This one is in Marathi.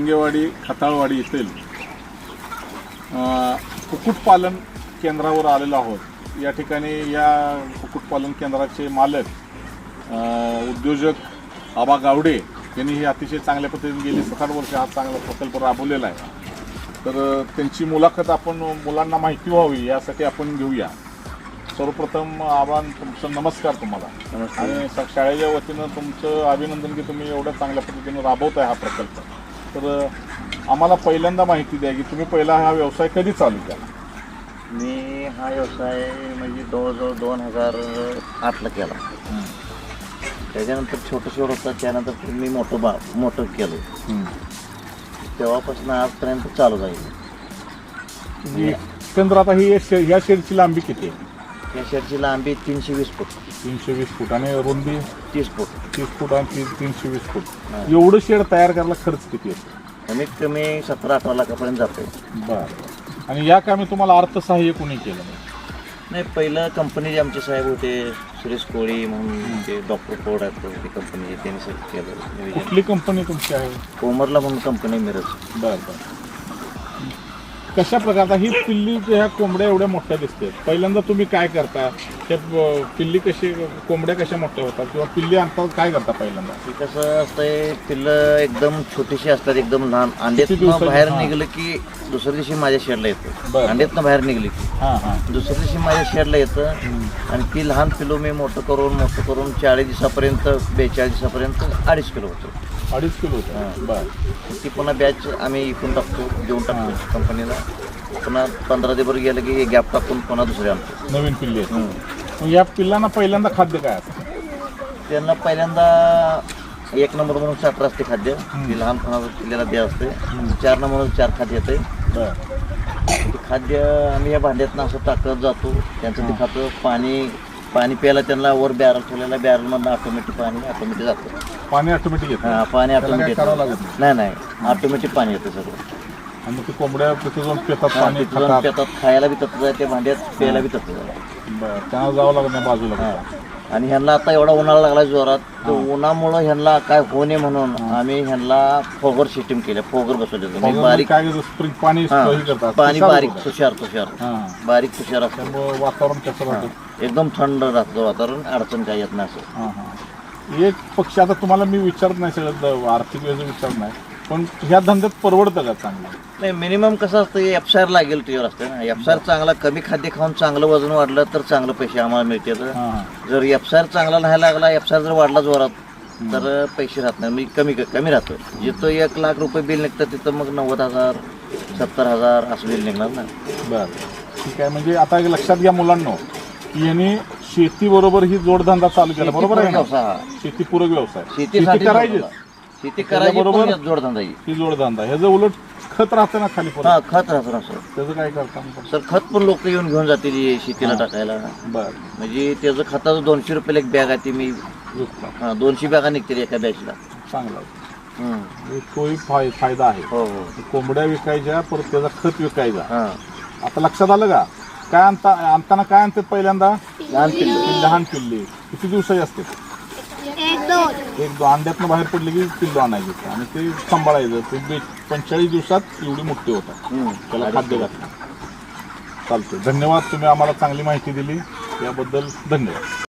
शिंगेवाडी खताळवाडी येथील कुक्कुटपालन केंद्रावर आलेलो आहोत. या ठिकाणी या कुक्कुटपालन केंद्राचे मालक उद्योजक आबा गावडे यांनी हे अतिशय चांगल्या पद्धतीने गेली सात आठ वर्ष हा चांगला प्रकल्प राबवलेला आहे. तर त्यांची मुलाखत आपण मुलांना माहिती व्हावी यासाठी आपण घेऊया. सर्वप्रथम आव्हान तुमचं नमस्कार तुम्हाला. आणि शाळेच्या वतीनं तुमचं अभिनंदन की तुम्ही एवढ्या चांगल्या पद्धतीने राबवताय हा प्रकल्प. तर आम्हाला पहिल्यांदा माहिती द्या की तुम्ही पहिला हा व्यवसाय कधी चालू केला? मी हा व्यवसाय म्हणजे जवळजवळ दोन हजार आठला केला. त्याच्यानंतर छोटं छोटं होतं त्यानंतर मी मोठं बा मोठं केलं. तेव्हापासून आजपर्यंत चालू जाईल ही केंद्र आता ही शे- या शेडची लांबी किती आहे? या शेडची लांबी तीनशे वीस फूट. तीनशे वीस फूट. आणि रुंदी? तीस फूट. तीस फूट आणि तीनशे वीस फूट. हा. एवढं शेड तयार करायला खर्च किती येतो कमीत कमी सतरा अठरा लाखापर्यंत जाते बरं. आणि या कामी तुम्हाला अर्थसहाय्य कोणी केलं? नाही पहिलं कंपनी जे आमचे साहेब होते सुरेश कोळी म्हणून ते डॉक्टर कोड आहेत ते कंपनी त्यांनी सगळं केलं. नियोजन कुठली कंपनी तुमची आहे? कोमरला म्हणून कंपनी मिरज. बरं बरं. कशा प्रकारचा ही पिल्ली ह्या कोंबड्या एवढ्या मोठ्या दिसते? पहिल्यांदा तुम्ही काय करता? प- पिल्ली कशी कोंबड्या कशा मोठ्या होतात? किंवा पिल्ली आणतात काय करता पहिल्यांदा? ती कसं असतंय पिल्लं एकदम छोटीशी असतात एकदम लहान. अंड्यातनं? बाहेर हा. निघलं की दुसऱ्या दिवशी माझ्या शेडला येतं. अंड्यातनं बाहेर निघली की. हां हां. दुसऱ्या दिवशी माझ्या शेडला येतं आणि ती लहान पिलो मी मोठं करून मोठं करून चाळीस दिवसापर्यंत बेचाळीस दिवसापर्यंत अडीच किलो होतो. अडीच किलो होतं. हां. बरं. ती पुन्हा बॅच आम्ही इकून टाकतो देऊन टाकतो कंपनीला पुन्हा पंधरा दिवस गेलं की गॅप टाकून पुन्हा दुसरे आणतो. नवीन पिल्ली आहेत. मग या पिल्लांना पहिल्यांदा खाद्य काय असतं? त्यांना पहिल्यांदा एक नंबर म्हणून साखर असते खाद्य. ती लहानपणा पिल्ल्याला द्या असते. चार नंबर चार खाद्य येते बरं. ते खाद्य आम्ही या भांड्यातनं असं टाकत जातो. त्यांचं ते खातं पाणी पाणी प्यायला त्यांना वर बॅरल ठेवलेला बॅरलमधनं ऑटोमॅटिक पाणी ऑटोमॅटिक जातं. पाणी ऑटोमॅटिक येतं. हा, पाणी त्याला काय ऑटोमॅटिक करावं लागत नाही. नाही ऑटोमॅटिक पाणी येतं सगळं. आणि मग ते कोंबड्या तिथे जाऊन पितात हा, पाणी तिथं जाऊन खातात. पितात खायला बी तसं आहे त्या भांड्यात प्यायला बी तसं आहे. बरं त्यांना जावं लागत नाही बाजूला. आणि ह्यांना आता एवढा उन्हाळा लागला जोरात. तर उन्हामुळं ह्यांना काय होऊ नये म्हणून आम्ही ह्यांना फोगर सिस्टीम केलं फोगर बसवले बाजूला बारीक काय स्प्रिंग पाणी हा, करतात. पाणी बारीक होतं. तुषार तुषार. हां. बारीक तुषार असतं. त्यामुळं वातावरण कसं राहतं? एकदम थंड राहतं वातावरण अडचण काही येत नाही असं. हां हां. एक पक्षी आता तुम्हाला मी विचारत नाही सगळं आर्थिक वेळेचं विचारत नाही. पण ह्या धंद्यात परवडतं का चांगलं? नाही मिनिमम कसं असतं एफसार लागेल तुझ्यावर असतं ना एफसार चांगला कमी खाद्य खाऊन चांगलं वजन वाढलं तर चांगलं पैसे आम्हाला मिळते. हां. जर एफसार चांगला नाही लागला एफसार जर वाढला जोरात तर पैसे राहत नाही. मी कमी कमी राहतो जिथं एक लाख रुपये बिल निघतं तिथं मग नव्वद हजार सत्तर हजार असं बिल निघणार ना. बरं. ठीक आहे. म्हणजे आता एक लक्षात घ्या मुलांना की यांनी शेतीबरोबर ही जोडधंदा चालू केला. बरोबर आहे ना. शेतीपूरक व्यवसाय. शेती शेतीसाठी करायची. शेती करायची त्याच्याबरोबर- पण यात जोडधंदा येईल ही जोडधंदा ह्याचं उलट खत राहतं ना खाली हा खत राहतो ना सर. त्याचं काय करता सर खत पण लोक येऊन घेऊन जातील हे शेतीला टाकायला. बरं. म्हणजे त्याचं खताचं दोनशे रुपयाला एक बॅग आहे ती मी विकता. हा, दोनशे बॅगा निघतील एका बॅचला. चांगला. हम्म. तोही फाय फायदा आहे. हो हो. कोंबड्या विकायच्या परत त्याचा खत विकायचा. हा. आता लक्षात आलं का? काय आणता आणताना काय आणतात पहिल्यांदा? लहान पिल्लं. ती लहान पिल्ली. किती दिवसाची असते? एक अंड्यातनं बाहेर पडले की पिल्लू आणायचे आणि ते सांभाळायचं. ते बे पंचेचाळीस दिवसात एवढी मोठी होतात. त्याला खाद्य घातलं. चालतं धन्यवाद. तुम्ही आम्हाला चांगली माहिती दिली. याबद्दल धन्यवाद.